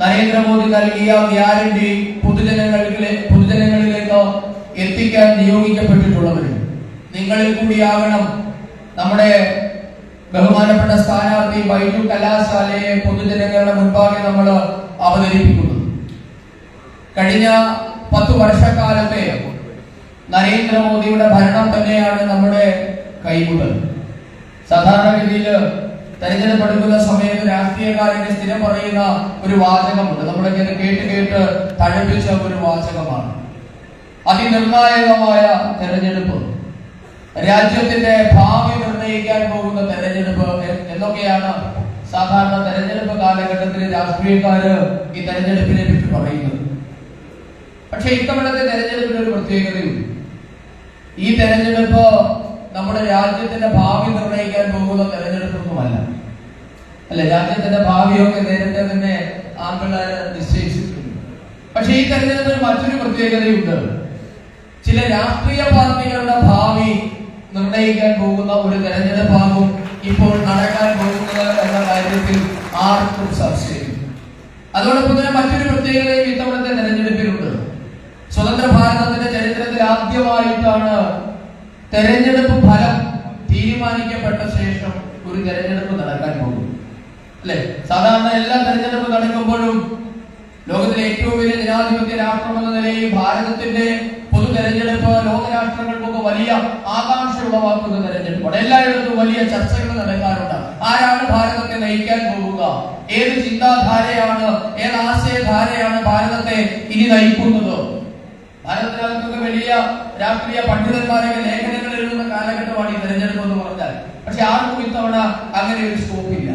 നരേന്ദ്രമോദി നൽകിയ ഗ്യാരണ്ടി പൊതുജനങ്ങളിലെ പൊതുജനങ്ങളിലേക്ക് എത്തിക്കാൻ നിയോഗിക്കപ്പെട്ടിട്ടുള്ളവരും. നിങ്ങളിൽ കൂടിയാകണം നമ്മുടെ ബഹുമാനപ്പെട്ട സ്ഥാനാർത്ഥി വൈദ്യു കലാശാലയെ പൊതുജനങ്ങളുടെ മുൻപാകെ നമ്മൾ അവതരിപ്പിക്കുന്നത്. കഴിഞ്ഞ പത്തു വർഷക്കാലത്തെ നരേന്ദ്രമോദിയുടെ ഭരണം തന്നെയാണ് നമ്മുടെ കൈമുതൽ. സാധാരണഗതിയിൽ തെരഞ്ഞെടുപ്പ് എടുക്കുന്ന സമയത്ത് രാഷ്ട്രീയക്കാരൊക്കെ സ്ഥിരം പറയുന്ന ഒരു വാചകമുണ്ട്. നമ്മളിങ്ങനെ കേട്ട് കേട്ട് തഴപ്പിച്ച ഒരു വാചകമാണ്. അതിനിർണായകമായ തെരഞ്ഞെടുപ്പ്. രാജ്യത്തിന്റെ ഭാവി നിർണയിക്കാൻ പോകുന്ന തെരഞ്ഞെടുപ്പ് എന്നൊക്കെയാണ് സാധാരണ തെരഞ്ഞെടുപ്പ് കാലഘട്ടത്തിൽ രാഷ്ട്രീയക്കാര് ഈ തെരഞ്ഞെടുപ്പിനെ പറ്റി പറയുന്നത്. പക്ഷെ ഇത്തവണത്തെ തെരഞ്ഞെടുപ്പിന് ഒരു പ്രത്യേകതയുണ്ട്. ഈ തെരഞ്ഞെടുപ്പ് നമ്മുടെ രാജ്യത്തിന്റെ ഭാവി നിർണയിക്കാൻ പോകുന്ന തെരഞ്ഞെടുപ്പൊന്നുമല്ല അല്ലെ രാജ്യത്തിന്റെ ഭാവിയൊക്കെ നേരത്തെ തന്നെ ആൺപിള്ളേര് നിശ്ചയിച്ചിട്ടുണ്ട്. പക്ഷെ ഈ തെരഞ്ഞെടുപ്പിന് മറ്റൊരു പ്രത്യേകതയുണ്ട്. ചില രാഷ്ട്രീയ പാർട്ടികളുടെ ഭാവി നിർണയിക്കാൻ പോകുന്ന ഒരു തെരഞ്ഞെടുപ്പാകും ഇപ്പോൾ നടക്കാൻ പോകുന്നത് എന്ന കാര്യത്തിൽ ആർക്കും സംശയം അതോടൊപ്പം തന്നെ മറ്റൊരു പ്രത്യേകതയും ഇത്തവണത്തെ തെരഞ്ഞെടുപ്പിലുണ്ട്. സ്വതന്ത്ര ഭാരതത്തിന്റെ ചരിത്രത്തിൽ ആദ്യമായിട്ടാണ് തെരഞ്ഞെടുപ്പ് ഫലം തീരുമാനിക്കപ്പെട്ട ശേഷം ഒരു തെരഞ്ഞെടുപ്പ് നടക്കാൻ പോകും അല്ലെ? സാധാരണ എല്ലാ തെരഞ്ഞെടുപ്പ് നടക്കുമ്പോഴും ലോകത്തിലെ ഏറ്റവും വലിയ ജനാധിപത്യ രാഷ്ട്രം എന്ന നിലയിൽ ഭാരതത്തിന്റെ പൊതു തെരഞ്ഞെടുപ്പ് ലോകരാഷ്ട്രങ്ങൾക്കൊക്കെ വലിയ ആകാംക്ഷ ഉളവാക്കുന്ന തെരഞ്ഞെടുപ്പാണ് എല്ലായിടത്തും വലിയ ചർച്ചകൾ നടക്കാറുണ്ട്. ആരാണ് ഭാരതത്തെ നയിക്കാൻ പോകുക? ഏത് ചിന്താധാരയാണ് ഏത് ആശയധാരയാണ് ഭാരതത്തെ ഇനി നയിക്കുന്നത്? ഭാരതത്തിനകത്തൊക്കെ വലിയ രാഷ്ട്രീയ പണ്ഡിതന്മാരൊക്കെ ലേഖനങ്ങൾ എഴുതുന്ന കാലഘട്ടമാണ് ഈ തെരഞ്ഞെടുപ്പ് എന്ന് പറഞ്ഞാൽ പക്ഷെ ആർക്കും ഇത്തവണ അങ്ങനെ ഒരു സ്കോപ്പ് ഇല്ല.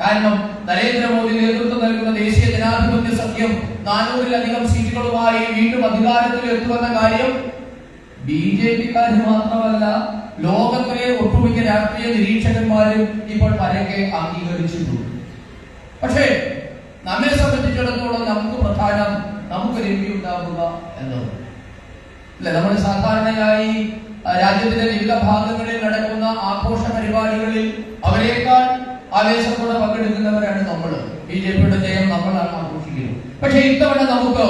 കാരണം നരേന്ദ്രമോദി നേതൃത്വം നൽകുന്ന ദേശീയ ജനാധിപത്യ സഖ്യം നാനൂറിലധികം സീറ്റുകളുമായി വീണ്ടും അധികാരത്തിൽ എത്തുമെന്ന കാര്യം ബി ജെ പിക്കാർ മാത്രമല്ല ലോകത്തിലെ ഒട്ടുമിക്ക രാഷ്ട്രീയ നിരീക്ഷകന്മാരും ഇപ്പോൾ പരക്കെ അംഗീകരിച്ചിട്ടുണ്ട്. പക്ഷേ നമ്മെ സംബന്ധിച്ചിടത്തോളം നമുക്ക് പ്രധാനം നമുക്ക് രമ്യ ഉണ്ടാകുക എന്നത്. അല്ലെ? നമ്മൾ സാധാരണയായി രാജ്യത്തിന്റെ വിവിധ ഭാഗങ്ങളിൽ നടക്കുന്ന ആഘോഷ പരിപാടികളിൽ അവരെക്കാൾ ആവേശത്തോടെ പങ്കെടുക്കുന്നവരാണ് നമ്മൾ ബി ജെ പിയുടെ ജയം നമ്മളാണ് ആഘോഷിക്കുന്നത്. പക്ഷെ ഇത്തവണ നമുക്ക്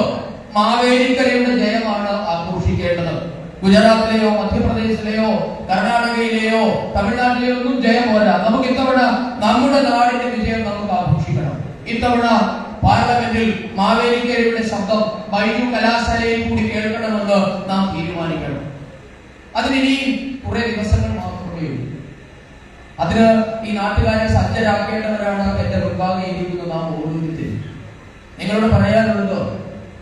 മാവേലിക്കരയുടെ ജയമാണ് ആഘോഷിക്കേണ്ടത്. ഗുജറാത്തിലെയോ മധ്യപ്രദേശിലെയോ കർണാടകയിലെയോ തമിഴ്നാട്ടിലെയോ ഒന്നും ജയം പോരാ നമുക്ക് ഇത്തവണ നമ്മുടെ നാടിന്റെ വിജയം നമുക്ക് ആഘോഷിക്കണം. ഇത്തവണ പാർലമെന്റിൽ മാവേലിക്കരയുടെ ശബ്ദം ബൈജു കലാശാലയിൽ കൂടി തീരുമാനിക്കണം അതിനി കുറെ ദിവസങ്ങൾ മാത്രമേയുള്ളൂ. അതിന് ഈ നാട്ടുകാരെ സജ്ജരാക്കേണ്ടവരാണ് എന്റെ മുമ്പാകെ ഇരിക്കുന്ന നാം ഓരോരുത്തരും. നിങ്ങളോട് പറയാനുള്ളത്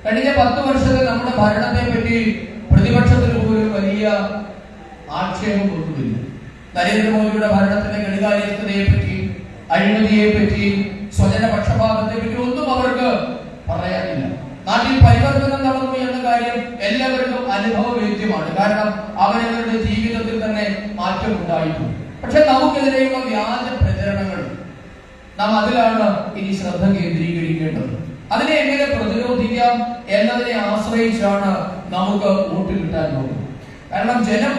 കഴിഞ്ഞ പത്ത് വർഷത്തെ നമ്മുടെ ഭരണത്തെ പറ്റി പ്രതിപക്ഷത്തിന് പോലും വലിയ ആക്ഷേപം ഒന്നുമില്ല നരേന്ദ്രമോദിയുടെ ഭരണത്തിന്റെ ഘടികാര്യസ്ഥതയെ പറ്റി അഴിമതിയെ പറ്റി സ്വജന പക്ഷപാതത്തെ പറ്റി ഒന്നും അവർക്ക് പറയാനില്ല. നാട്ടിൽ പരിവർത്തനം നടന്നു എന്ന കാര്യം എല്ലാവർക്കും അനുഭവവേദ്യമാണ്. കാരണം അവരവരുടെ ജീവിതത്തിൽ തന്നെ മാറ്റം ഉണ്ടായിട്ടുണ്ട്. പക്ഷെ നമുക്കെതിരെയുള്ള വ്യാജ പ്രചരണങ്ങൾ നാം അതിലാണ് ഇനി ശ്രദ്ധ കേന്ദ്രീകരിക്കേണ്ടത്. അതിനെ എങ്ങനെ പ്രതിരോധിക്കാം എന്നതിനെ ആശ്രയിച്ചാണ് നമുക്ക് വോട്ട് കിട്ടാൻ പോകുന്നത്. കാരണം ജനം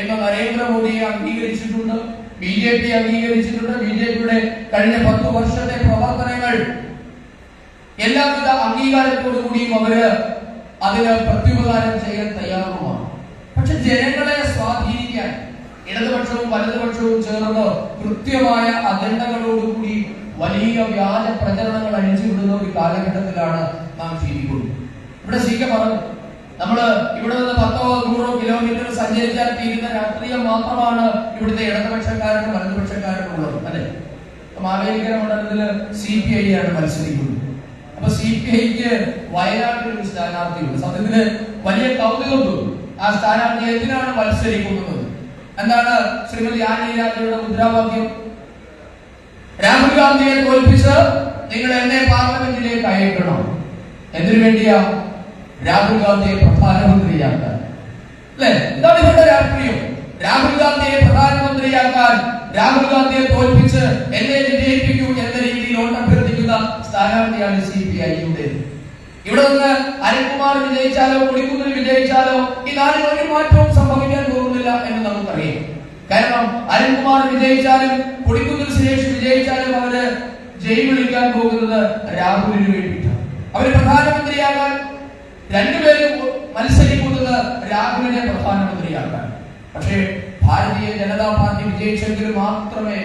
എന്ന നരേന്ദ്രമോദിയെ അംഗീകരിച്ചിട്ടുണ്ട് ബി ജെ പി അംഗീകരിച്ചിട്ടുണ്ട്. ബി ജെ പിയുടെ കഴിഞ്ഞ പത്ത് വർഷത്തെ പ്രവർത്തനങ്ങൾ എല്ലാവിധ അംഗീകാരത്തോടു കൂടിയും അവർ അതിന് പ്രത്യുപകാരം ചെയ്യാൻ തയ്യാറുമാണ് പക്ഷെ ജനങ്ങളെ സ്വാധീനിക്കാൻ ഇടതുപക്ഷവും വലതുപക്ഷവും ചേർന്ന് കൃത്യമായ അജണ്ടകളോടുകൂടി വലിയ വ്യാജ പ്രചരണങ്ങൾ അഴിച്ചുവിടുന്ന ഒരു കാലഘട്ടത്തിലാണ് നാം ജീവിക്കുന്നത്. ഇവിടെ സി കെ പറഞ്ഞു നമ്മൾ ഇവിടെ നിന്ന് പത്തോ നൂറോ കിലോമീറ്റർ സഞ്ചരിച്ചാൽ തീരുന്ന രാഷ്ട്രീയം മാത്രമാണ് ഇവിടുത്തെ ഇടതുപക്ഷക്കാരനും വലതുപക്ഷക്കാരനും ഉള്ളത്. അല്ലെ? മാവേലിക്കര മണ്ഡലത്തിൽ സി പി ഐ ആണ് മത്സരിക്കുന്നത്. അപ്പൊ സി പി ഐക്ക് വയനാട്ടിൽ ഒരു സ്ഥാനാർത്ഥിയുണ്ട്. സത്യത്തിന് വലിയ കൗതുകം ആ സ്ഥാനാർത്ഥി എന്തിനാണ് മത്സരിക്കുന്നത്? എന്താണ് ശ്രീമതി ആനി രാജയുടെ മുദ്രാവാക്യം? രാഹുൽ ഗാന്ധിയെ തോൽപ്പിച്ച് നിങ്ങൾ എന്നെ പാർലമെന്റിലേക്ക് അയക്കണം. എന്തിനു വേണ്ടിയാ? രാഹുൽ ഗാന്ധിയെ പ്രധാനമന്ത്രിയാക്കാൻ. അല്ലെ? എന്താണ് ഇവരുടെ രാഷ്ട്രീയം. രാഹുൽ ഗാന്ധിയെ പ്രധാനമന്ത്രിയാക്കാൻ രാഹുൽ ഗാന്ധിയെ തോൽപ്പിച്ച് എന്നെ വിജയിപ്പിക്കൂ എന്ന രീതിയിൽ സ്ഥാനാർത്ഥിയാണ് സി പി ഐയുടെ ഇവിടെ നിന്ന് അനിൽകുമാർ വിജയിച്ചാലോ കൊടിക്കുന്നിൽ വിജയിച്ചാലോ ഈ നാലിൽ മാറ്റവും സംഭവിക്കാൻ പോകുന്നില്ല എന്ന് നമുക്കറിയാം. കാരണം അനിൽകുമാർ വിജയിച്ചാലും കൊടിക്കുന്നിൽ സുരേഷ് വിജയിച്ചാലും അവർ ജയ് വിളിക്കാൻ പോകുന്നത് രാഹുലിന് വേണ്ടിയിട്ടാണ്. അവർ പ്രധാനമന്ത്രിയാകാൻ രണ്ടുപേരും മത്സരിക്കുന്നത് രാഹുലിനെ പ്രധാനമന്ത്രിയാക്കാൻ. പക്ഷേ ഭാരതീയ ജനതാ പാർട്ടി വിജയിച്ചെങ്കിൽ മാത്രമേ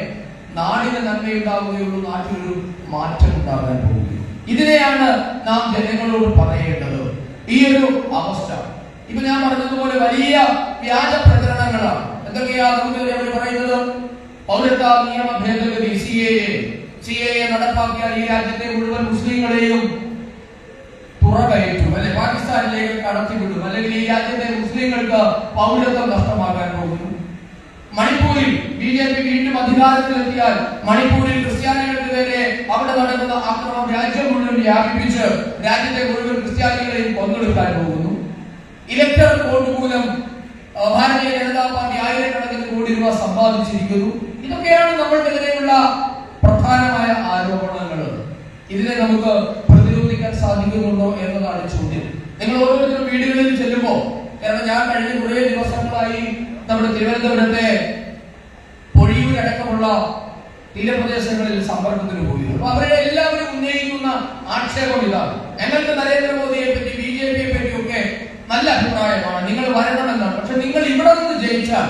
നാടിന് നന്മയുണ്ടാവുകയുള്ളൂ നാട്ടിലൊരു മാറ്റം ഉണ്ടാകാൻ പോകുകയുള്ളൂ ഇതിനെയാണ് നാം ജനങ്ങളോട് പറയേണ്ടത്. ഈ ഒരു അവസ്ഥ. ഇപ്പൊ ഞാൻ പറഞ്ഞതുപോലെ വലിയ വ്യാജ പ്രചരണങ്ങളാണ്. എന്തൊക്കെയാ നമുക്ക് അവർ പറയുന്നത്? പൗരത്വ നിയമ ഭേദഗതി സി എ സി എ നടപ്പാക്കിയാൽ ഈ രാജ്യത്തെ മുഴുവൻ മുസ്ലിങ്ങളെയും തുറകയറ്റും അല്ലെ പാകിസ്ഥാനിലേക്ക് കടത്തിവിടും. അല്ലെങ്കിൽ ഈ രാജ്യത്തെ മുസ്ലിങ്ങൾക്ക് പൗരത്വം നഷ്ടമാകാൻ പോകുന്നു. മണിപ്പൂരിൽ ബി ജെ പി വീണ്ടും അധികാരത്തിലെത്തിയാൽ മണിപ്പൂരിൽ ക്രിസ്ത്യാനികൾക്ക് നേരെ അവിടെ നടക്കുന്ന ആക്രമണം രാജ്യം മുഴുവൻ വ്യാപിപ്പിച്ച് രാജ്യത്തെ മുഴുവൻ ക്രിസ്ത്യാനികളെയും പങ്കെടുക്കാൻ പോകുന്നു. ഇലക്ടർ വോട്ട് മൂലം ഭാരതീയ ജനതാ പാർട്ടി ആയിരക്കണക്കിന് കോടി രൂപ സമ്പാദിച്ചിരിക്കുന്നു. ഇതൊക്കെയാണ് നമ്മൾക്കെതിരെയുള്ള പ്രധാനമായ ആരോപണങ്ങൾ. ഇതിനെ നമുക്ക് പ്രതിരോധിക്കാൻ സാധിക്കുന്നുണ്ടോ എന്നതാണ് ചോദ്യം. നിങ്ങൾ ഓരോരുത്തരും വീടുകളിൽ ചെല്ലുമ്പോൾ കാരണം ഞാൻ കഴിഞ്ഞ കുറേ ദിവസങ്ങളായി നമ്മുടെ തിരുവനന്തപുരത്തെ പൊഴിയൂരടക്കമുള്ള തീരപ്രദേശങ്ങളിൽ സമ്പർക്കത്തിന് പോയി അപ്പൊ അവരെ എല്ലാവരും ഉന്നയിക്കുന്ന ആക്ഷേപം ഇതാണ്. ഞങ്ങൾക്ക് നരേന്ദ്രമോദിയെ പറ്റി ബി ജെ പിയെ പറ്റി ഒക്കെ നല്ല അഭിപ്രായമാണ്. നിങ്ങൾ വരണമെന്നാണ്. പക്ഷെ നിങ്ങൾ ഇവിടെ നിന്ന് ജയിച്ചാൽ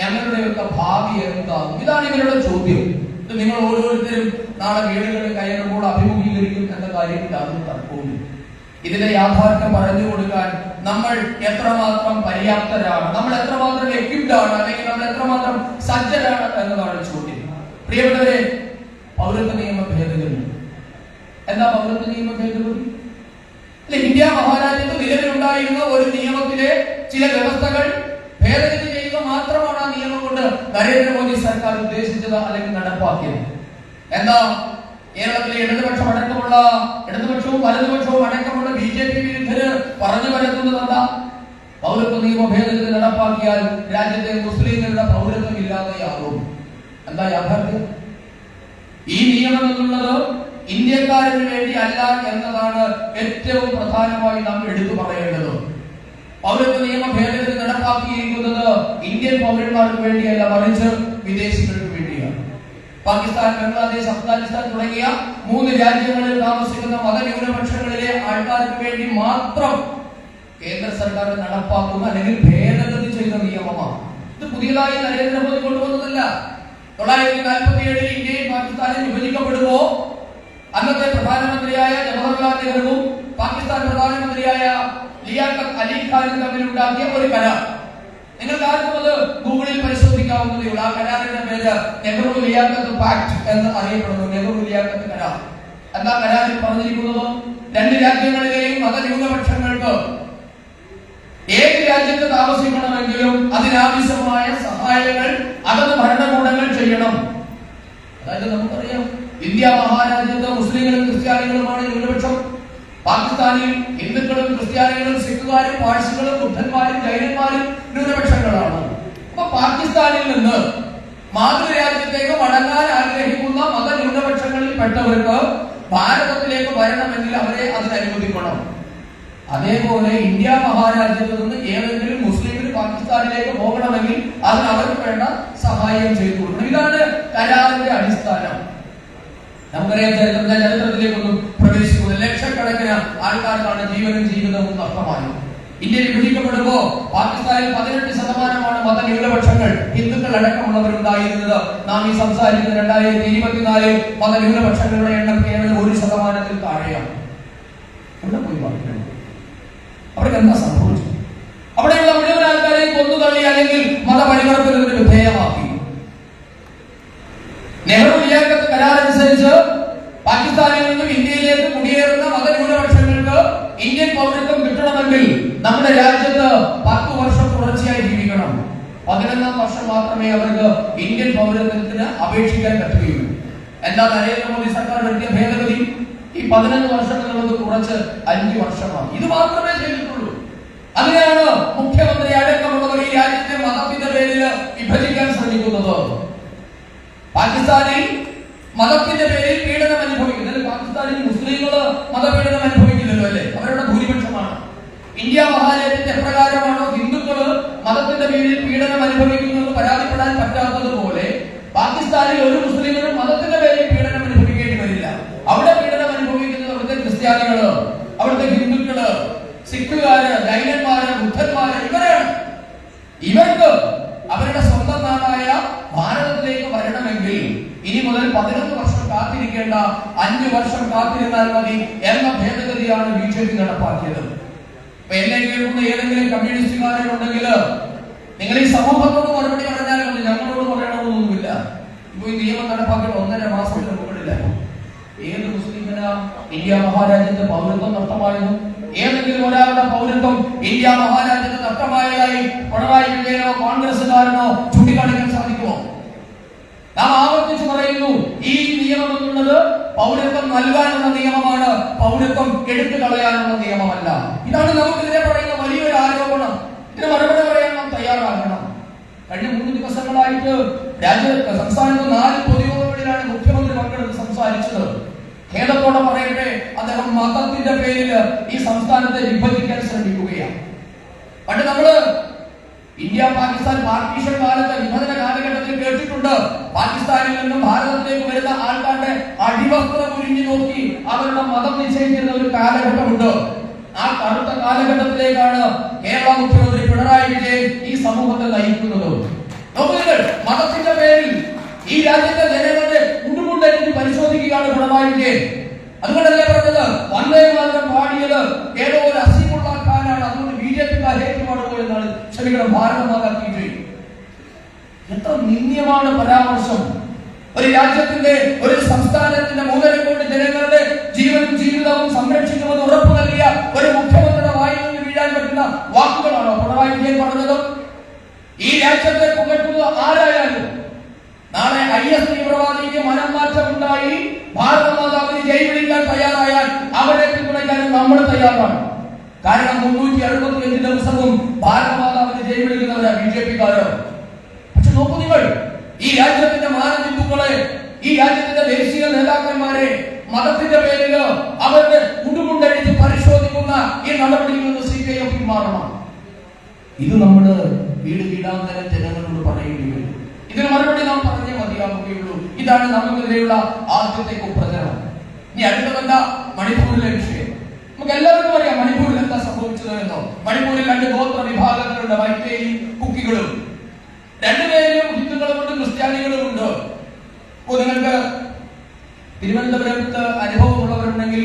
ഞങ്ങളുടെയൊക്കെ ഭാവി എന്താകും? ഇതാണ് ഇവരുടെ ചോദ്യം. ഇത് നിങ്ങൾ ഓരോരുത്തരും നാളെ വീടുകളിൽ കയറുമ്പോൾ അഭിമുഖീകരിക്കും എന്ന കാര്യത്തിൽ അത് തർക്കവുമില്ല ഇതിന്റെ യാഥാർത്ഥ്യം പറഞ്ഞു കൊടുക്കാൻ നമ്മൾ എത്രമാത്രം പര്യാപ്തരാണ് നമ്മൾ എത്രമാത്രം എക്യുപ്ഡ് ആണ് അല്ലെങ്കിൽ നമ്മൾ എത്രമാത്രം സജ്ജരാണ് എന്നതാണ് ചോദ്യം. പ്രിയപ്പെട്ടവരെ പൗരത്വ നിയമ ഭേദഗതി. എന്താ പൗരത്വ നിയമ ഭേദഗതി? ഇന്ത്യ മഹാരാജ്യത്ത് നിലവിലുണ്ടായിരുന്ന ഒരു നിയമത്തിലെ ചില വ്യവസ്ഥകൾ ഭേദഗതി ചെയ്യുക മാത്രമാണ് ആ നിയമം കൊണ്ട് നരേന്ദ്രമോദി സർക്കാർ ഉദ്ദേശിച്ചത് അല്ലെങ്കിൽ നടപ്പാക്കിയത്. എന്താ കേരളത്തിലെ ഇടതുപക്ഷം അടക്കമുള്ള ഇടതുപക്ഷവും വലതുപക്ഷവും അടക്കമുള്ള ബി ജെ പി പറഞ്ഞു വരുത്തുന്നത് പൗരത്വ നിയമ ഭേദഗതി നടപ്പാക്കിയാൽ രാജ്യത്തെ മുസ്ലിങ്ങളുടെ പൗരത്വം ഇല്ലാതെയാകും എന്താ യാഥാർത്ഥ്യം ഈ നിയമം എന്നുള്ളത് ഇന്ത്യക്കാരന് വേണ്ടി അല്ല എന്നതാണ് ഏറ്റവും പ്രധാനമായി നാം എടുത്തു പറയേണ്ടത്. പൗരത്വ നിയമ ഭേദഗതി നടപ്പാക്കിയിരിക്കുന്നത് ഇന്ത്യൻ പൗരന്മാർക്ക് വേണ്ടിയല്ല മറിച്ച് വിദേശികൾക്ക് പാകിസ്ഥാൻ ബംഗ്ലാദേശ് അഫ്ഗാനിസ്ഥാൻ തുടങ്ങിയ മൂന്ന് രാജ്യങ്ങളിൽ താമസിക്കുന്ന മതന്യൂനപക്ഷങ്ങളിലെ ആൾക്കാർക്ക് വേണ്ടി മാത്രം കേന്ദ്ര സർക്കാർ നടപ്പാക്കുന്ന അല്ലെങ്കിൽ ഭേദഗതി ചെയ്ത നിയമമാണ്. ഇത് പുതിയതായി നരേന്ദ്രമോദി കൊണ്ടുവന്നതല്ല. തൊള്ളായിരത്തി നാൽപ്പത്തി ഏഴിൽ ഇന്ത്യയും പാകിസ്ഥാനും വിഭജിക്കപ്പെടുമോ അന്നത്തെ പ്രധാനമന്ത്രിയായ ജവഹർലാൽ നെഹ്റുവും പാകിസ്ഥാൻ പ്രധാനമന്ത്രിയായ ലിയാഖത്ത് അലി ഖാനും തമ്മിൽ ഉണ്ടാക്കിയ ഒരു കരാർ. നിങ്ങൾക്ക് ആർക്കും അത് ഗൂഗിളിൽ പരിശോധിക്കാവുന്നതേ ഉള്ളൂ ആ കരാറിന്റെ പേര് നെഹ്റു എന്ന് അറിയപ്പെടുന്നു. നെഹ്റു ലിയാഖത്ത് കരാർ. എന്താ കരാറിൽ പറഞ്ഞിരിക്കുന്നത്? രണ്ട് രാജ്യങ്ങളിലെയും മതന്യൂനപക്ഷങ്ങൾക്ക് ഏത് രാജ്യത്ത് താമസിക്കണമെങ്കിലും അതിനാവശ്യമായ സഹായങ്ങൾ അതത് ഭരണകൂടങ്ങൾ ചെയ്യണം. അതായത് നമുക്കറിയാം ഇന്ത്യ മഹാരാജ്യത്ത് മുസ്ലിങ്ങളും ക്രിസ്ത്യാനികളുമാണ് ന്യൂനപക്ഷം. പാകിസ്ഥാനിൽ ഹിന്ദുക്കളും ക്രിസ്ത്യാനികളും സിഖുകാരും പാഴ്സികളും ബുദ്ധന്മാരും ജൈനന്മാരും ന്യൂനപക്ഷങ്ങളാണ്. അപ്പൊ പാകിസ്ഥാനിൽ നിന്ന് മാതൃരാജ്യത്തേക്ക് മടങ്ങാൻ ആഗ്രഹിക്കുന്ന മത ന്യൂനപക്ഷങ്ങളിൽ പെട്ടവർക്ക് ഭാരതത്തിലേക്ക് വരണമെങ്കിൽ അവരെ അതിന് അനുവദിക്കണം. അതേപോലെ ഇന്ത്യ മഹാരാജ്യത്ത് നിന്ന് ഏതെങ്കിലും മുസ്ലിമിന് പാകിസ്ഥാനിലേക്ക് പോകണമെങ്കിൽ അതിന് അവർക്ക് വേണ്ട സഹായം ചെയ്തു കൊടുക്കണം. ഇതാണ് കരാറിന്റെ അടിസ്ഥാനം. നമുക്കറിയാം ചരിത്രം ഞാൻ ചരിത്രത്തിലേക്കൊന്നും പ്രവേശിക്കുന്നത് ലക്ഷക്കണക്കിന് ആൾക്കാർക്കാണ് ജീവനും ജീവിതവും നഷ്ടമായത്. ഇന്ത്യ വിഭജിക്കപ്പെടുമ്പോ പാകിസ്ഥാനിൽ പതിനെട്ട് ശതമാനമാണ് മതന്യൂനപക്ഷങ്ങൾ ഹിന്ദുക്കൾ അടക്കമുള്ളവരുണ്ടായിരുന്നത്. നാം ഈ സംസാരിക്കുന്ന രണ്ടായിരത്തി ഇരുപത്തിനാലിൽ മതന്യൂനപക്ഷങ്ങളുടെ എണ്ണം കേവലം ഒരു ശതമാനത്തിൽ താഴെയാണ്. അവർക്ക് എന്താ സംഭവിച്ചു അവിടെയുള്ള മുഴുവൻ ആൾക്കാരെയും കൊന്നുതള്ളി അല്ലെങ്കിൽ മതപരിവർത്തനത്തിന് വിധേയമാക്കി നെഹ്റു ലിയാഖത്ത് കരാർ അനുസരിച്ച് പാകിസ്ഥാനിൽ നിന്നും ഇന്ത്യയിലേക്ക് കുടിയേറുന്ന മതന്യൂനപക്ഷങ്ങൾക്ക് ഇന്ത്യൻ പൗരത്വം കിട്ടണമെങ്കിൽ നമ്മുടെ രാജ്യത്ത് പത്ത് വർഷം തുടർച്ചയായി ജീവിക്കണം പതിനൊന്നാം വർഷം മാത്രമേ അവർക്ക് ഇന്ത്യൻ പൗരത്വത്തിന് അപേക്ഷിക്കാൻ പറ്റുകയുള്ളൂ. നരേന്ദ്ര നരേന്ദ്രമോദി സർക്കാർ വരുത്തിയ ഭേദഗതി ഈ പതിനൊന്ന് വർഷം എന്നുള്ളത് കുറച്ച് അഞ്ചു വർഷമാണ്. ഇത് മാത്രമേ ചെയ്തിട്ടുള്ളൂ. അതിനാണ് മുഖ്യമന്ത്രി അടക്കമുള്ളവർ ഈ രാജ്യത്തെ മതത്തിന്റെ പേരിൽ വിഭജിക്കാൻ ശ്രമിക്കുന്നത്. പാകിസ്ഥാനിൽ മതത്തിന്റെ പേരിൽ പീഡനം അനുഭവിക്കുന്നത് പാകിസ്ഥാനിൽ മുസ്ലിങ്ങൾ മതപീഡനം അനുഭവിക്കില്ലല്ലോ അല്ലേ? അവരുടെ ഭൂരിപക്ഷമാണ്. ഇന്ത്യ മഹാരാജ്യത്തെ എപ്രകാരമാണോ മതത്തിന്റെ പേരിൽ പീഡനം അനുഭവിക്കുന്നത് പരാതിപ്പെടാൻ പറ്റാത്തതുപോലെ പാകിസ്ഥാനിൽ ഒരു മുസ്ലിമിനും മതത്തിന്റെ പേരിൽ പീഡനം അനുഭവിക്കേണ്ടി വരില്ല. അവിടെ പീഡനം അനുഭവിക്കുന്നത് അവിടുത്തെ ക്രിസ്ത്യാനികൾ അവിടുത്തെ ഹിന്ദുക്കൾ സിഖുകാര് ജൈനന്മാര് ബുദ്ധന്മാര് ഇവരാണ്. ഇവർക്ക് അവരുടെ സ്വന്തം നാടായ ഭാരതത്തിലേക്ക് വരണമെങ്കിൽ ഇനി മുതൽ പതിനൊന്ന് വർഷം കാത്തിരിക്കേണ്ട അഞ്ചു വർഷം കാത്തിരുന്നാൽ മതി എന്ന ഭേദഗതിയാണ് ബി ജെ പി നടപ്പാക്കിയത്. കേൾക്കുന്ന ഏതെങ്കിലും കമ്മ്യൂണിസ്റ്റുകാരുണ്ടെങ്കിൽ നിങ്ങൾ ഈ സമൂഹത്തോട് മറുപടി പറഞ്ഞാൽ ഞങ്ങളോട് പറയണമെന്നൊന്നുമില്ല ഇപ്പൊ ഈ നിയമം നടപ്പാക്കിയ ഒന്നര മാസത്തിന് മുകളിലായി ഏത് മുസ്ലിമിന് ഇന്ത്യ മഹാരാജ്യത്തെ പൗരത്വം നഷ്ടമായത് ഏതെങ്കിലും ഒരാളുടെ പൗരത്വം ഇന്ത്യ മഹാരാജ്യത്തെ നഷ്ടമായതായി പിണറായി വിജയനോ കോൺഗ്രസുകാരനോ ചൂണ്ടിക്കാണിക്കാൻ സാധിക്കുമോ? നാം ആവർത്തിച്ചു പറയുന്നു ഈ നിയമം എന്നുള്ളത് പൗരത്വം നൽകാനുള്ള നിയമമാണ് പൗരത്വം എടുത്തു കളയാനുള്ള നിയമമല്ല. ഇതാണ് നമുക്കെതിരെ പറയുന്ന വലിയൊരു ആരോപണം. ഇതിന് മറുപടി പറയാൻ നാം തയ്യാറാകണം. കഴിഞ്ഞ മൂന്ന് ദിവസങ്ങളായിട്ട് രാജ്യ സംസ്ഥാനത്ത് നാല് പൊതുയോഗങ്ങളിലാണ് മുഖ്യമന്ത്രി പങ്കെടുത്ത് സംസാരിച്ചത്. ഖേദത്തോടെ പറയട്ടെ അദ്ദേഹം മതത്തിന്റെ പേരിൽ ഈ സംസ്ഥാനത്തെ വിഭജിക്കാൻ ശ്രമിക്കുകയാണ്. പണ്ട് നമ്മൾ ഇന്ത്യ പാകിസ്ഥാൻ പാർട്ടീഷൻ കാലത്ത് വിഭജന കാലഘട്ടത്തിൽ കേട്ടിട്ടുണ്ട്. പാകിസ്ഥാനിൽ നിന്നും ഭാരതത്തിലേക്ക് വരുന്ന ആൾക്കാരുടെ അടിവസ്ത്രം ഉരിഞ്ഞു നോക്കി അവരുടെ മതം നിശ്ചയിച്ചിരുന്ന ഒരു കാലഘട്ടമുണ്ട്. ആ കറുത്ത കാലഘട്ടത്തിലേക്കാണ് കേരള മുഖ്യമന്ത്രി പിണറായി വിജയൻ ഈ സമൂഹത്തെ നയിക്കുന്നത്. നോക്കൂ മതത്തിന്റെ പേരിൽ ഈ രാജ്യത്തെ ജനങ്ങളുടെ ഉടുമുണ്ടരിഞ്ഞ് പരിശോധിക്കുകയാണ് പിണറായി വിജയൻ. അതുകൊണ്ടല്ലേ പറഞ്ഞത്? വന്ദേ മാതരം പാടിയത് ഏതോ ഒരു അസീമുള്ള ഖാനാണ് അതുകൊണ്ട് ബി ജെ പിക്കാർ ഏറ്റുപാടുമോ എന്നാണ് ക്ഷമിക്കണം ഭാരതമാതാക്കിയിട്ട്. എത്ര നിന്ദ്യമാണ് പരാമർശം. ഒരു രാജ്യത്തിന്റെ ഒരു സംസ്ഥാനത്തിന്റെ മൂന്നര കോടി ജനങ്ങളുടെ ജീവനും ജീവിതവും സംരക്ഷിക്കുമെന്ന് ഉറപ്പ് നൽകിയ ഒരു മുഖ്യമന്ത്രിയുടെ വായിൽ നിന്ന് വീഴാൻ പറ്റുന്ന വാക്കുകളാണോ? പിണറായി വിജയൻ പറഞ്ഞത് ഈ രാജ്യത്തെ പുകഴ്ത്തുന്നത് ആരായാലും. നാളെ ഐ എസ് തീവ്രവാദിക്ക് മനംമാറ്റം ഉണ്ടായി ഭാരത മാതാവിന് ജയ് വിളിക്കാൻ തയ്യാറായാൽ അവരെ പിന്തുണയ്ക്കാനും നമ്മൾ തയ്യാറാണ്. കാരണം മുന്നൂറ്റി അറുപത്തി അഞ്ച് ദിവസവും ഭാരത മാതാവിന് ജയ് വിളിക്കുന്നവരാ ബി ജെ പിക്കാരോ. പക്ഷെ നോക്കൂ നിങ്ങൾ ഈ രാജ്യത്തിന്റെ മാനബിന്ദുക്കളെ ഈ രാജ്യത്തിന്റെ ദേശീയ നേതാക്കന്മാരെ മതത്തിന്റെ പേരിൽ അവരുടെ ഉടുമുണ്ടഴിച്ച് പരിശോധിക്കുന്ന ഈ നടപടിയിൽ നിന്ന് സി പി ഐ പിന്മാറണം ഇത് നമ്മൾ വീട് വീടാന്തരം ജനങ്ങളോട് പറയേണ്ടി വരും. ഇതിന് മറുപടി നാം പറഞ്ഞേ മതിയാവുകയുള്ളൂ. ഇതാണ് നമുക്കെതിരെയുള്ള ആദ്യത്തെ കുപ്രചരണം. ഇനി അടുത്തതല്ല മണിപ്പൂരിലെ വിഷയം. നമുക്ക് എല്ലാവർക്കും അറിയാം മണിപ്പൂരിൽ എന്താ സംഭവിച്ചത് എന്നോ മണിപ്പൂരിൽ രണ്ട് ഗോത്ര വിഭാഗങ്ങളുണ്ട് വൈറ്റേയും കുക്കികളും. രണ്ടുപേരും ഹിന്ദുക്കളുമുണ്ട് ക്രിസ്ത്യാനികളുമുണ്ട് ഇപ്പോ നിങ്ങൾക്ക് തിരുവനന്തപുരത്ത് അനുഭവമുള്ളവരുണ്ടെങ്കിൽ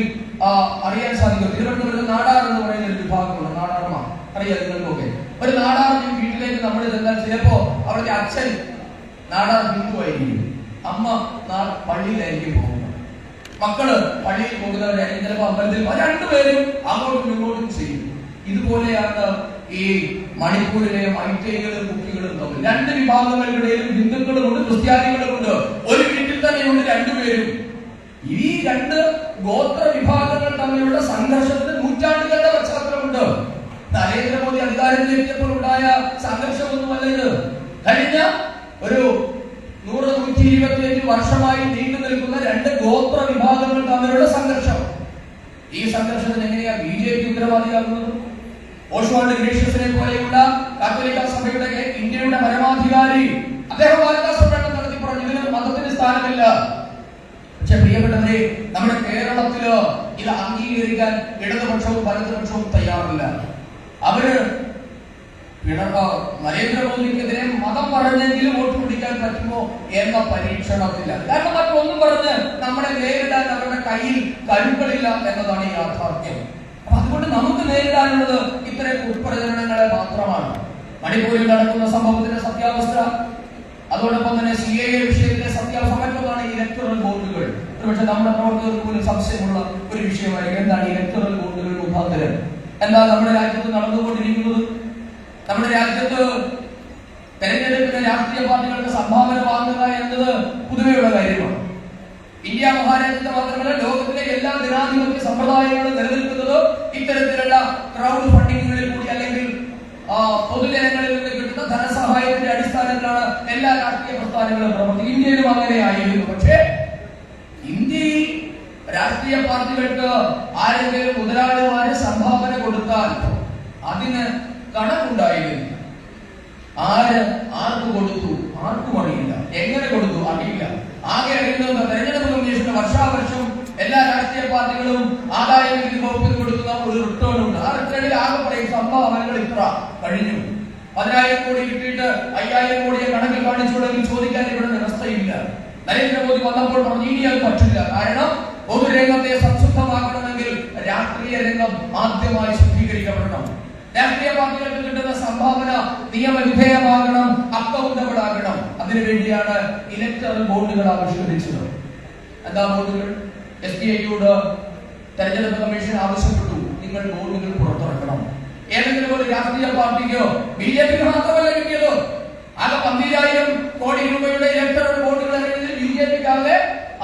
അറിയാൻ സാധിക്കും. തിരുവനന്തപുരത്ത് നാടാർ എന്ന് പറയുന്ന ഒരു വിഭാഗമുണ്ട്. നാടാർമാർ അറിയാം നിങ്ങൾക്കൊക്കെ. ഒരു നാടാർ വീട്ടിലേക്ക് നമ്മൾ ചെന്നാൽ ചിലപ്പോ അവരുടെ അച്ഛൻ നാടാർ ഹിന്ദു ആയിരിക്കും അമ്മ പള്ളിയിലായിരിക്കും പോകുന്നത്. മക്കൾ പള്ളിയിൽ പോകുന്നവരെ ചിലപ്പോ അമ്പലത്തിൽ. രണ്ടുപേരും അങ്ങോട്ടും ഇങ്ങോട്ടും ചെയ്യും ഇതുപോലെയാണ് ഈ മണിപ്പൂരിലെ മൈറ്റൈകളും കുട്ടികളും തമ്മിൽ രണ്ട് വിഭാഗങ്ങൾക്കിടയിലും ഹിന്ദുക്കളുമുണ്ട് ക്രിസ്ത്യാനികളുമുണ്ട് ഒരു വീട്ടിൽ തന്നെയുണ്ട് രണ്ടുപേരും. ഈ രണ്ട് ഗോത്ര വിഭാഗങ്ങൾ തമ്മിലുള്ള സംഘർഷത്തിന് നൂറ്റാണ്ടുകളുടെ പശ്ചാത്തലമുണ്ട്. നരേന്ദ്രമോദി അധികാരത്തിലെത്തിയപ്പോൾ ഉണ്ടായ സംഘർഷമൊന്നുമല്ല ഇത്. കഴിഞ്ഞ ഒരു നൂറ് നൂറ്റി ഇരുപത്തിയഞ്ച് വർഷമായി നീണ്ടു ഗോത്ര വിഭാഗങ്ങൾ തമ്മിലുള്ള സംഘർഷം. ഈ സംഘർഷത്തിന് എങ്ങനെയാ ബി ജെ പി ഉത്തരവാദിയാകുന്നത്? ഓഷ്വാൾഡ് ഗ്രേഷ്യസിനെ പോലെയുള്ള കാത്തോലിക്ക സഭയുടെ ഇന്ത്യയുടെ പരമാധികാരി അദ്ദേഹം വാർത്താ സമ്മേളനം നടത്തി പറഞ്ഞു ഇതിന് മതത്തിന് സ്ഥാനമില്ല. പക്ഷെ പ്രിയപ്പെട്ടവരെ നമ്മുടെ കേരളത്തിൽ ഇത് അംഗീകരിക്കാൻ ഇടതുപക്ഷവും വലതുപക്ഷവും തയ്യാറില്ല. അവർ പിണ- ആ, നരേന്ദ്രമോദിക്കെതിരെ മതം പറഞ്ഞെങ്കിലും വോട്ട് പിടിക്കാൻ പറ്റുമോ എന്ന പരീക്ഷണത്തില്ല കാരണം മറ്റൊന്നും പറഞ്ഞ് നമ്മളെ നേരിടാൻ അവരുടെ കയ്യിൽ കരുക്കളില്ല എന്നതാണ് ഈ യാഥാർത്ഥ്യം. അപ്പൊ അതുകൊണ്ട് നമുക്ക് നേരിടാനുള്ളത് ഇത്തരം കുപ്രചരണങ്ങളെ മാത്രമാണ്. മണിപ്പൂരിൽ നടക്കുന്ന സംഭവത്തിന്റെ സത്യാവസ്ഥ അതോടൊപ്പം തന്നെ സി എ വിഷയത്തിലെ സത്യാവസ്ഥ മറ്റൊന്നാണ് ഇലക്ടറൽ ബോർഡുകൾ ഒരുപക്ഷെ നമ്മുടെ പ്രവർത്തകർക്ക് പോലും സംശയമുള്ള ഒരു വിഷയമായിരിക്കും. എന്താണ് ഇലക്ട്രൽ ബോർഡുകളുടെ മുഖാന്തരം എന്താ നമ്മുടെ രാജ്യത്ത് നടന്നുകൊണ്ടിരിക്കുന്നത്? നമ്മുടെ രാജ്യത്ത് തെരഞ്ഞെടുപ്പിന് രാഷ്ട്രീയ പാർട്ടികൾക്ക് സംഭാവന വാങ്ങുക എന്നത് പുതുമയുള്ള കാര്യമാണ്. ഇന്ത്യ മഹാരാജ്യത്തെ മാത്രമല്ല ലോകത്തിലെ എല്ലാ ജനാധിപത്യ സമ്പ്രദായങ്ങളും നിലനിൽക്കുന്നത് ഇത്തരത്തിലുള്ള ക്രൗഡ് ഫണ്ടിങ്ങുകളിൽ കൂടി അല്ലെങ്കിൽ പൊതുജനങ്ങളിൽ നിന്ന് കിട്ടുന്ന ധനസഹായത്തിന്റെ അടിസ്ഥാനത്തിലാണ് എല്ലാ രാഷ്ട്രീയ പ്രസ്ഥാനങ്ങളും പ്രവർത്തിക്കുന്നത് ഇന്ത്യയിലും അങ്ങനെ ആയിരുന്നു. പക്ഷേ ഇന്ത്യയിൽ രാഷ്ട്രീയ പാർട്ടികൾക്ക് ആരെങ്കിലും മുതലാളിമാരെ സംഭാവന കൊടുത്താൽ അതിന് കണക്കുണ്ടായിരുന്നു. ആര് ആർക്ക് കൊടുത്തു? ആർക്കും അറിയില്ല. എങ്ങനെ കൊടുത്തു? അറിയില്ല. ആകെ അറിയുന്നത് തെരഞ്ഞെടുപ്പ് കമ്മീഷന്റെ വർഷാവർഷം എല്ലാ രാഷ്ട്രീയ പാർട്ടികളും ആദായ നികുതി വകുപ്പിൽ കൊടുക്കുന്ന ഒരു റിട്ടേൺ ഉണ്ട്. ആ റിട്ടേണിൽ ആകെ പറയും സംഭാവനകൾ ഇത്ര. കഴിഞ്ഞു. പതിനായിരം കോടി കിട്ടിയിട്ട് അയ്യായിരം കോടിയെ കണക്കിൽ കാണിച്ചുകൊണ്ടെങ്കിൽ ചോദിക്കാൻ ഇവിടെ വ്യവസ്ഥയില്ല. നരേന്ദ്രമോദി വന്നപ്പോൾ പറഞ്ഞു പറ്റില്ല. കാരണം പൊതുരംഗത്തെ സംശുദ്ധമാക്കണമെങ്കിൽ രാഷ്ട്രീയ രംഗം ആദ്യമായി ശുദ്ധീകരിക്കപ്പെടണം. രാഷ്ട്രീയ പാർട്ടികൾക്ക് കിട്ടുന്ന സംഭാവന നിയമവിധേയമാകണം അക്കൗണ്ടബിൾ ആകണം അതിനുവേണ്ടിയാണ് ഇലക്ടറൽ ബോർഡുകൾ ആവിഷ്കരിച്ചത്. എന്താ ബോണ്ടുകൾ? എസ് ബി ഐയോട് തെരഞ്ഞെടുപ്പ് കമ്മീഷൻ ആവശ്യപ്പെട്ടു നിങ്ങൾ ബോണ്ടുകൾ പുറത്തിറക്കണം. ഏതെങ്കിലും ഒരു രാഷ്ട്രീയ പാർട്ടിക്കോ ബി ജെ പിക്ക് മാത്രമല്ല കിട്ടിയത്. ആകെ പന്തിരായിരം കോടി രൂപയുടെ ഇലക്ടറൽ ബോർഡുകൾ ബി ജെ പി കാലെ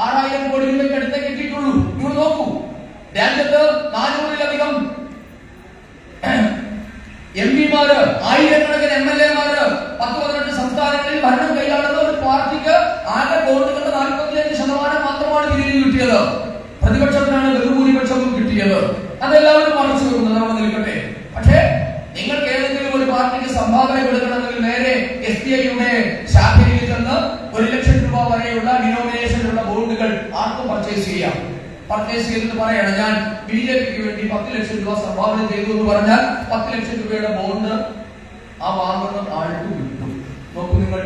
ആറായിരം കോടി രൂപയ്ക്ക് അടുത്തേ കിട്ടിയിട്ടുള്ളൂ. നിങ്ങൾ നോക്കൂ. രാജ്യത്ത് നാനൂറിലധികം എം പിമാര് ആയിരക്കണക്കിന് എം എൽ എമാര് പത്ത് പതിനെട്ട് സംസ്ഥാനങ്ങളിൽ ഭരണം കൈയാളുന്ന ഒരു പാർട്ടിക്ക് ആകെ വോട്ടുകളുടെ നാൽപ്പത്തിയഞ്ച് ശതമാനം മാത്രമാണ് തിരികെ കിട്ടിയത്. പ്രതിപക്ഷത്തിനാണ് ബഹുഭൂരിപക്ഷവും കിട്ടിയത്. അതെല്ലാവരും മറച്ചു വെക്കുന്നത് നമ്മൾ നിൽക്കട്ടെ. പക്ഷേ നിങ്ങൾക്ക് ഏതെങ്കിലും ഒരു പാർട്ടിക്ക് സംഭാവന കൊടുക്കണമെങ്കിൽ നേരെ എസ് ബി ഐയുടെ ശാഖയിൽ ചെന്ന് ഒരു ലക്ഷം രൂപ വരെയുള്ള ഡിനോമിനേഷനുള്ള ബോണ്ടുകൾ ആർക്കും പർച്ചേസ് ചെയ്യാം. പർച്ചേസ് ചെയ്തെന്ന് പറയണം ഞാൻ ബി ജെ പിക്ക് വേണ്ടി പത്ത് ലക്ഷം രൂപ സംഭാവന ചെയ്തു എന്ന് പറഞ്ഞാൽ പത്ത് ലക്ഷം രൂപയുടെ ബോണ്ട് ആ വാങ്ങുന്ന ആൾക്ക് കിട്ടും. നോക്കൂ നിങ്ങൾ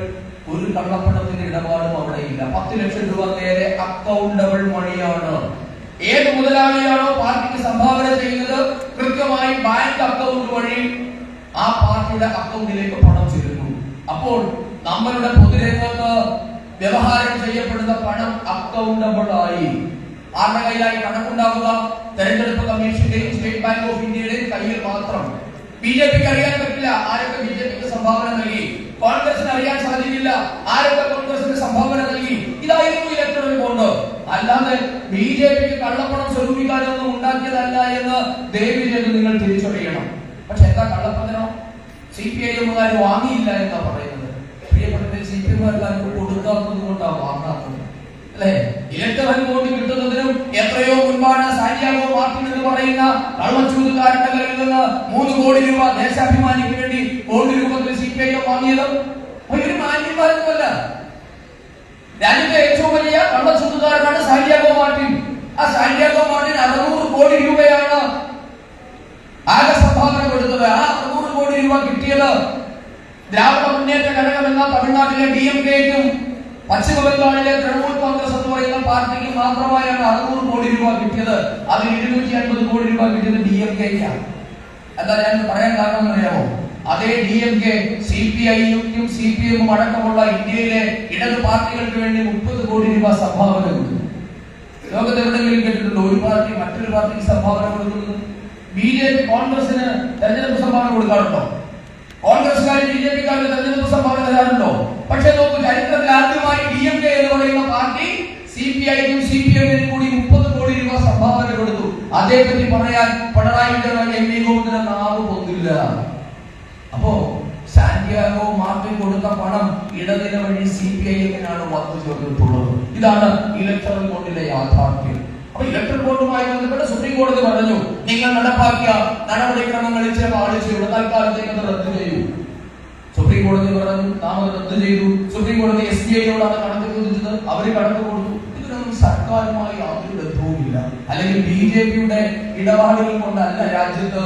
ഒരു കള്ളപ്പണത്തിന്റെ ഇടപാടും അവിടെ ഇല്ല. പത്ത് ലക്ഷം രൂപ നേരെ അക്കൗണ്ടബിൾ മണിയാണ് ഏത് മുതലാളിയാണോ പാർട്ടിക്ക് സംഭാവന ചെയ്യുന്നത്? കൃത്യമായി ബാങ്ക് അക്കൗണ്ട് വഴി ആ പാർട്ടിയുടെ അക്കൗണ്ടിലേക്ക് പണം ചേരുന്നു അപ്പോൾ നമ്മളുടെ പൊതുരംഗത്ത് വ്യവഹാരം ചെയ്യപ്പെടുന്ന പണം അക്കൗണ്ടബിൾ ആയി. ആരുടെ കയ്യിലായി കണക്കുണ്ടാവുക? തെരഞ്ഞെടുപ്പ് കമ്മീഷന്റെയും സ്റ്റേറ്റ് ബാങ്ക് ഓഫ് ഇന്ത്യയുടെയും കയ്യിൽ മാത്രം. ബി ജെ പിക്ക് അറിയാൻ പറ്റില്ല. ആരൊക്കെ ബി ജെ പിക്ക് സംഭാവന നൽകി? കോൺഗ്രസിന് അറിയാൻ സാധിക്കില്ല. ആരൊക്കെ കോൺഗ്രസിന് സംഭാവന നൽകി? ഇതായിരുന്നു ഇലക്ടറൽ ബോണ്ട് അല്ലാതെ ബി ജെ പിക്ക് കള്ളപ്പണം സ്വരൂപിക്കാനൊന്നും ഉണ്ടാക്കിയതല്ല എന്ന് ദയവ് ചെയ്ത് നിങ്ങൾ തിരിച്ചറിയണം. പക്ഷെ എന്താ കള്ളപ്പണനോ? സി പി ഐ എമ്മുകാർ വാങ്ങിയില്ല എന്നാ പറയുന്നത്. പ്രിയപ്പെട്ട സി പി എമ്മുകാർക്ക് കൊടുക്കാത്തത് കൊണ്ടാണ് വാങ്ങാത്തത്. അല്ലെ? ഇലക്ടറൽ വോട്ട് കിട്ടുന്നതിനും എത്രയോ മുൻപാണ് സാന്റിയാഗോ മാർട്ടിൻ എന്ന് പറയുന്ന കള്ളച്ചൂതുകാരന്റെ കയ്യിൽ നിന്ന് മൂന്ന് കോടി രൂപ ദേശാഭിമാനിക്ക് വേണ്ടി കോടി രൂപത്തിൽ സി പി ഐ വാങ്ങിയത് ഒരു മാന്യന്മാരൊന്നുമല്ല. രാജ്യത്തെ ഏറ്റവും വലിയ കള്ളച്ചൂതുകാരനാണ് സാന്റിയാഗോ മാർട്ടിൻ. ആ സാന്റിയാഗോ മാർട്ടിൻ അറുന്നൂറ് കോടി രൂപയാണ് ആകെ സംഭാവന കൊടുത്തത്. ആ അറുന്നൂറ് കോടി രൂപ കിട്ടിയത് ദ്രാവിഡ മുന്നേറ്റ ഘടകം എന്ന തമിഴ്നാട്ടിലെ ഡി എം കെക്കും പശ്ചിമ ബംഗാളിലെ തൃണമൂൽ കോൺഗ്രസ് എന്ന് പറയുന്ന പാർട്ടിക്ക് മാത്രമായാണ് അറുന്നൂറ് കോടി രൂപ കിട്ടിയത്. അതിൽ ഇരുന്നൂറ്റി അൻപത് കോടി രൂപ കിട്ടിയത് ഡി എം കെക്കാണ് എന്താ ഞാൻ പറയാൻ കാരണം അറിയാമോ അതേ D M K C P ഐയും സി പി എമ്മും അടക്കമുള്ള ഇന്ത്യയിലെ ഇടത് പാർട്ടികൾക്ക് വേണ്ടി മുപ്പത് കോടി രൂപ സംഭാവന കൊടുത്തു. ലോകത്ത് എവിടെയെങ്കിലും കേട്ടിട്ടുണ്ടോ? ഒരു പാർട്ടി മറ്റൊരു പാർട്ടിക്ക് സംഭാവന കൊടുക്കുന്നത് ബി ജെ പി കോൺഗ്രസിന് തെരഞ്ഞെടുപ്പ് സംഭാവന കൊടുക്കാറുണ്ടോ? കോൺഗ്രസ്സുകാർ ബി ജെ പിക്കാരും തെരഞ്ഞെടുപ്പ് സംഭാവന തരാറുണ്ടോ? പക്ഷെ നോക്കൂ ചരിത്രത്തിൽ ആദ്യമായി ഡി എം കെ എന്ന് പറയുന്ന പാർട്ടി സി പി ഐക്കും സി പി എമ്മിനും കൂടി മുപ്പത് കോടി രൂപ സംഭാവന കൊടുത്തു. അതേപറ്റി പറയാൻ പിണറായി വിജയൻ എം പൊന്നില്ല. അപ്പോ സാന്റിയാഗോ മാർട്ടിൻ കൊടുത്ത പണം ഇടനില വഴി സി പി ഐ എമ്മിനാണ് വന്നു ചേർന്നിട്ടുള്ളത്. ഇതാണ് ഇലക്ഷൻ കൊണ്ടിലെ യാഥാർത്ഥ്യം. അപ്പൊ ഇലക്ട്രൽ ബോർഡുമായി ബന്ധപ്പെട്ട് സുപ്രീം കോടതി പറഞ്ഞു നിങ്ങൾ നടപ്പാക്കിയ നടപടിക്രമങ്ങളിൽ ചില പാളിച്ചയുണ്ട് തൽക്കാലത്തേക്ക് അത് റദ്ദു ചെയ്യൂ. സുപ്രീം കോടതി പറഞ്ഞു നാം അത് റദ്ദു ചെയ്തു. സുപ്രീം കോടതി എസ് ബി ഐയോടാണ് കണക്ക് ചോദിച്ചത് അവർ കണക്ക് കൊടുത്തു. ഇതിനൊന്നും സർക്കാരുമായി യാതൊരു ബന്ധവുമില്ല. അല്ലെങ്കിൽ ബി ജെ പിയുടെ ഇടപാടുകൾ കൊണ്ടല്ല രാജ്യത്ത്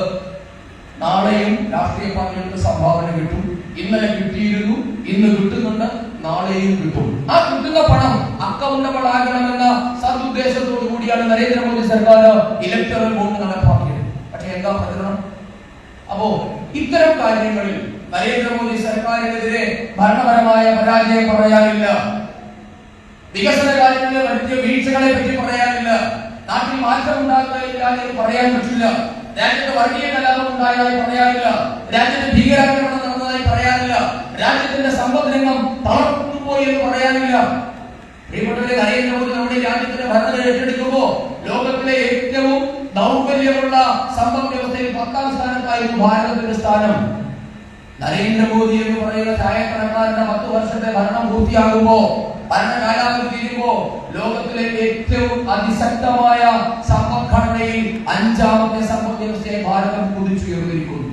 നാളെയും രാഷ്ട്രീയ പാർട്ടികൾക്ക് സംഭാവന കിട്ടും. ഇന്നലെ കിട്ടിയിരുന്നു ഇന്ന് കിട്ടുന്നുണ്ട് നാളെയും കിട്ടും. ആ കിട്ടുന്ന പണം അക്കൗണ്ടബിൾ ആകണമെന്ന സതുദ്ദേശത്തോടു കൂടിയാണ് നരേന്ദ്രമോദി സർക്കാർ ഇലക്ടറൽ ബോണ്ട് നടപ്പാക്കിയത്. പക്ഷെ എന്താ പ്രചരണം? അപ്പോ ഇത്തരം കാര്യങ്ങളിൽ നരേന്ദ്രമോദി സർക്കാരിനെതിരെ ഭരണപരമായ പരാജയം പറയാനില്ല. വികസന കാര്യങ്ങളിൽ വലിയ വീഴ്ചകളെ പറ്റി പറയാനില്ല. നാട്ടിൽ മാറ്റം ഉണ്ടാകുന്നില്ല എന്ന് പറയാൻ പറ്റില്ല. രാജ്യത്ത് വർഗീയ കലാപം ഉണ്ടായതായി പറയാനില്ല. രാജ്യത്ത് ഭീകരാക്രമണം നടന്നതായി പറയാനില്ല. രാജ്യത്തിന്റെ സമ്പദ് രംഗം തളർന്നു പോയി എന്ന് പറയാനില്ല. പ്രിയപ്പെട്ടവരെ നരേന്ദ്രമോദി നമ്മുടെ രാജ്യത്തിന്റെ ഭരണം ഏറ്റെടുക്കുമ്പോ ലോകത്തിലെ ഏറ്റവും ദൗർബല്യമുള്ള സമ്പദ് വ്യവസ്ഥയിൽ പത്താം സ്ഥാനത്തായിരുന്നു ഭാരതത്തിന്റെ സ്ഥാനം. നരേന്ദ്രമോദി എന്ന് പറയുന്ന ചായക്കടക്കാരന്റെ പത്ത് വർഷത്തെ ഭരണം പൂർത്തിയാകുമ്പോ ഭരണ കാലാവധി തീരുമ്പോ ലോകത്തിലെ ഏറ്റവും അതിശക്തമായ സമ്പദ്ഘടനയിൽ അഞ്ചാമത്തെ സമ്പദ് വ്യവസ്ഥയെ ഭാരതം കുതിച്ചുയർന്നിരിക്കുന്നു.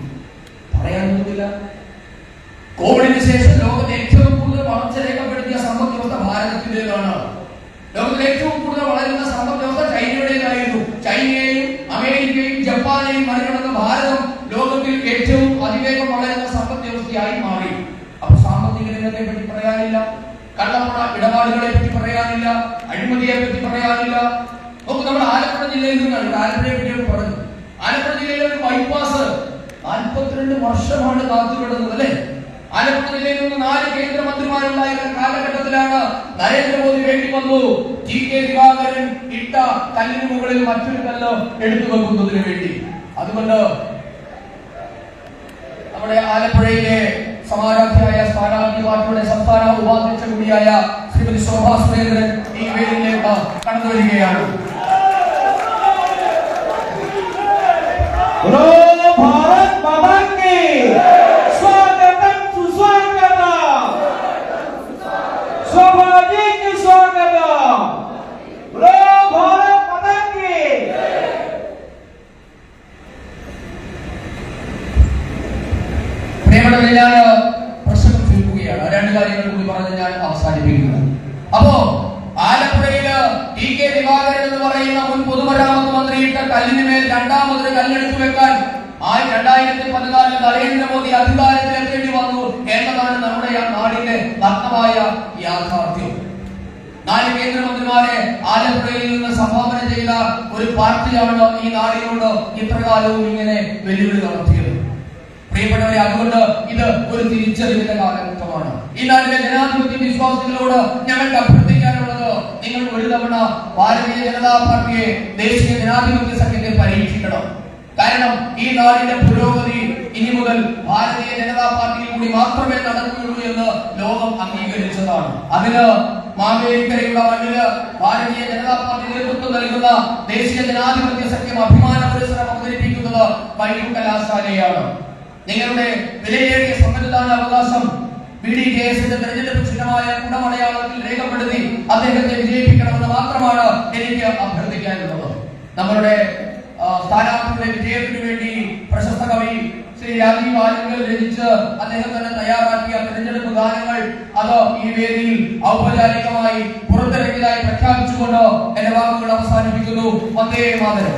പറയാനൊന്നുമില്ല. കോവിഡിന് ശേഷം ലോകത്തെ ഇടപാടുകളെ പറ്റി പറയാനില്ല അഴിമതിയെ പറ്റി പറയാനില്ല. നമുക്ക് നമ്മൾ ആലപ്പുഴ ജില്ലയിൽ നിന്നാണ് ആലപ്പുഴയെ പറ്റി പറഞ്ഞു. ആലപ്പുഴ ജില്ലയിലെ ഒരു ബൈപ്പാസ് നാൽപ്പത്തിരണ്ട് വർഷമാണ് കാത്തു കിടന്നത് അല്ലെ? ആലപ്പുഴ ജില്ലയിൽ നിന്ന് നാല് കേന്ദ്രമന്ത്രിമാരുണ്ടായിരുന്ന കാലഘട്ടത്തിലാണ് നരേന്ദ്രമോദി വേണ്ടി വന്നു. ടി കെ ദിവാകരൻ ഇട്ട കല്ലിന് മുകളിൽ മറ്റൊരു കല്ല് എടുത്തു വെക്കുന്നതിന് വേണ്ടി. അതുകൊണ്ട് നമ്മുടെ ആലപ്പുഴയിലെ സമാരാധ്യായ സ്ഥാനാർത്ഥി പാർട്ടിയുടെ സംസ്ഥാന ഉപാധ്യക്ഷ കൂടിയായ ശ്രീമതി ശോഭാ സുരേന്ദ്രൻ ഈ വേദിയിലേക്ക് കടന്നു വരികയാണ് പ്രിയപ്പെട്ടവരെല്ലാവരും പ്രശ്നം ചുരുക്കുകയാണ് രണ്ട് കാര്യങ്ങൾ കൂടി പറഞ്ഞ് ഞാൻ അവസാനിപ്പിക്കുന്നത് അപ്പോ ആലപ്പുഴയിൽ ടി കെ ദിവാകരൻ എന്ന് പറയുന്ന മുൻ പൊതുമരാമത്ത് മന്ത്രി ഇട്ട മേൽ രണ്ടാമതൊരു കല്ലെടുത്തു വെക്കാൻ ആ രണ്ടായിരത്തി പതിനാലിൽ നരേന്ദ്രമോദി അധികാരത്തിലെത്തേണ്ടി വന്നു എന്നതാണ് നമ്മുടെ ആ നാടിന്റെ നഗ്നമായ യാഥാർത്ഥ്യം. നാല് കേന്ദ്രമന്ത്രിമാരെ ആലപ്പുഴയിൽ നിന്ന് സംഭാവന ചെയ്ത ഒരു പാർട്ടിയാണ് ഈ നാടിനോട് ഇപ്രകാരവും ഇങ്ങനെ വെല്ലുവിളി നടത്തിയത്. പ്രിയപ്പെട്ടവരെ അതുകൊണ്ട് ഇത് ഒരു തിരിച്ചറിവിന്റെ കാലഘട്ടമാണ്. ഈ നാട്ടിലെ ജനാധിപത്യ വിശ്വാസികളോട് ഞങ്ങൾക്ക് അഭ്യർത്ഥിക്കാനുള്ളത് നിങ്ങൾ ഒരു തവണ ഭാരതീയ ജനതാ പാർട്ടിയെ ദേശീയ ജനാധിപത്യ സഖ്യത്തെ പരീക്ഷിക്കണം. കാരണം ഈ നാടിന്റെ പുരോഗതി ഇനി മുതൽ ഭാരതീയ ജനതാ പാർട്ടിയിൽ കൂടി മാത്രമേ നടക്കുകയുള്ളൂ എന്ന് ലോകം അംഗീകരിച്ചതാണ്. അതിന് മാവേലിക്കരയുള്ള മണ്ണിൽ ഭാരതീയ ജനതാ പാർട്ടി നേതൃത്വം നൽകുന്ന ദേശീയ ജനാധിപത്യ സഖ്യം അഭിമാന പുരസ്സരം അവതരിപ്പിക്കുന്നത് വൈദ്യുത കലാശാലയാണ്. നിങ്ങളുടെ വിലയേറിയ സമ്മതിദാന അവകാശം ബി ഡി കെ എസിന്റെ തെരഞ്ഞെടുപ്പ് ചിഹ്നമായ കുടമലയാളത്തിൽ രേഖപ്പെടുത്തി അദ്ദേഹത്തെ വിജയിപ്പിക്കണമെന്ന് മാത്രമാണ് എനിക്ക് അഭ്യർത്ഥിക്കാനുള്ളത്. നമ്മളുടെ ആ, സ്ഥാനാർത്ഥിയുടെ വിജയത്തിനു വേണ്ടി പ്രശസ്ത കവി ശ്രീ രാജീവ് ആലുങ്കൽ രചിച്ച് അദ്ദേഹം തന്നെ തയ്യാറാക്കിയ തെരഞ്ഞെടുപ്പ് ഗാനങ്ങൾ അത് ഈ വേദിയിൽ ഔപചാരികമായി പുറത്തിറക്കിയതായി പ്രഖ്യാപിച്ചുകൊണ്ട് എന്റെ വാക്കുകൾ അവസാനിപ്പിക്കുന്നു. വന്ദേ മാതരം.